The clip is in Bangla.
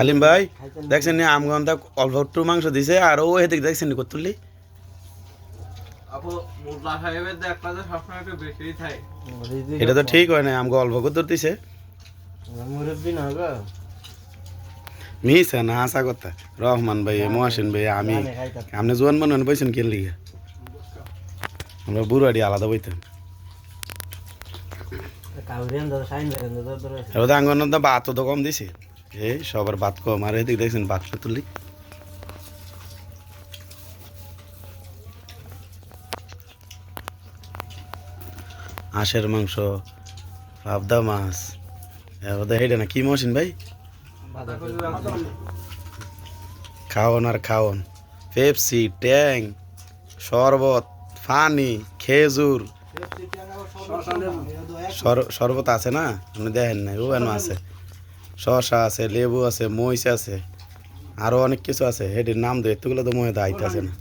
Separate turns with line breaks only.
আলিম ভাই দেখছেন নি আমগন্ধা অল্প একটু মাংস দিছে আর ও এদিকে দেখছেন
বেশিই থাকে।
এটা তো ঠিক হয় না আমগো অল্প কত দিছে।
মুরব্বী না
আশা কথা। রহমান ভাই মহাসিন ভাই আমি আপনি জোয়ান মানুষ বইছেন কেন লিগে? আমরা বুড়াডি আলাদা বইতাম। এবার দিছে। এই ভাত কম। তুলি হাঁসের মাংস, পাবদা মাছ। এবার এইটা না, কি মশিন ভাই? খাওন আর খাওন। পেপসি, ট্যাং, শরবত, ফানি, খেজুর। শরবত আছে না? আপনি দেখেন নাই ও এনো আছে। শসা আছে, লেবু আছে, মহিষ আছে, আরও অনেক কিছু আছে। এটির নাম তো এতগুলো তো মনে দায়িত্ব আছে না।